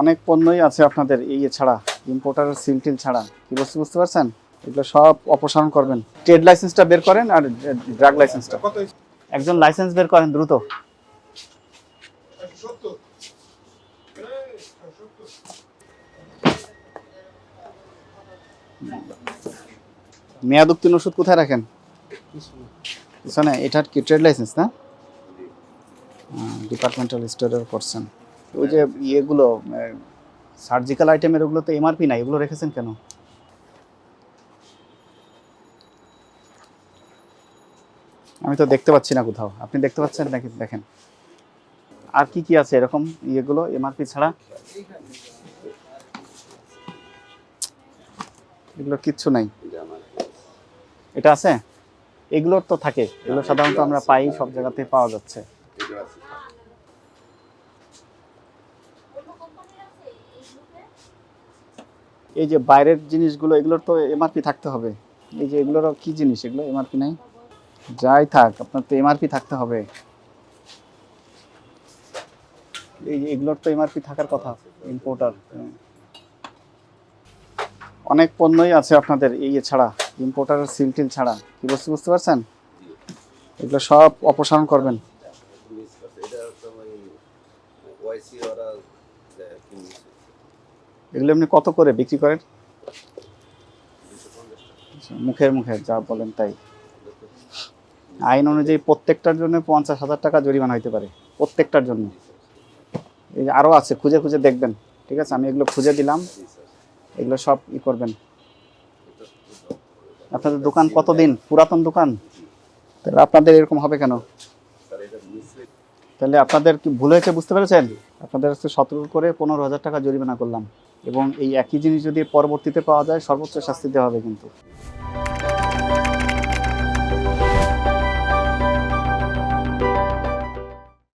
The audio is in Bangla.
অনেক পণ্যই আছে আপনাদের এই ছাড়া ইম্পোর্টারের সিল টিল ছাড়া। কি বস্তু বুঝতে পারছেন? এগুলো সব অপসারণ করবেন। ট্রেড লাইসেন্সটা বের করেন আর ড্রাগ লাইসেন্সটা একজন লাইসেন্স বের করেন দ্রুত। মেয়াদ উত্তীর্ণ ওষুধ কোথায় রাখেন? পিছনে। এটার কি ট্রেড লাইসেন্স না? ডিপার্টমেন্টাল স্টোরের করছেন। ওই যে ইয়েগুলো সার্জিক্যাল আইটেমের ওগুলো তো এমআরপি নাই, এগুলো রেখেছেন কেন? আমি তো দেখতে পাচ্ছি না কোথাও। আপনি দেখতে পাচ্ছেন নাকি? দেখেন। আর কি কি আছে এরকম ইয়েগুলো এমআরপি ছাড়া? এগুলো কিচ্ছু নাই। এটা আছে? এগুলোর তো থাকে। এগুলো সাধারণত আমরা পাই, সব জায়গাতে পাওয়া যাচ্ছে। এই যে বাইরের জিনিসগুলো, এগুলোর তো এমআরপি থাকতে হবে। এই যে এগুলোর কি জিনিস? এগুলো এমআরপি নাই? যাই থাক, আপনার তো এমআরপি থাকতে হবে। এই এগুলোর তো এমআরপি থাকার কথা ইম্পোর্টার অনেক পণ্যই আছে আপনাদের এই ছাড়া ইম্পোর্টারের সিল টিল ছাড়া। কি বস্তু বুঝতে পারছেন? এগুলো সব অপসারণ করবেন। এগুলো এমনি কত করে বিক্রি করেন? আচ্ছা, মুখের মুখে যা বলেন তাই। আইন অনুযায়ী প্রত্যেকটার জন্য পঞ্চাশ হাজার টাকা জরিমানা হইতে পারে প্রত্যেকটার জন্য। এই আরও আছে খুঁজে খুঁজে দেখবেন ঠিক আছে? আমি এগুলো খুঁজে দিলাম এগুলো সব ই করবেন। আপনাদের দোকান কতদিন? পুরাতন দোকান? তাহলে আপনাদের এরকম হবে কেন? তাহলে আপনাদের কি ভুল হয়েছে বুঝতে পেরেছেন? আপনাদের সতর্ক করে পনেরো হাজার টাকা জরিমানা করলাম। এবং এই একই জিনিস যদি পরবর্তীতে পাওয়া যায় সর্বোচ্চ শাস্তি দেওয়া হবে কিন্তু।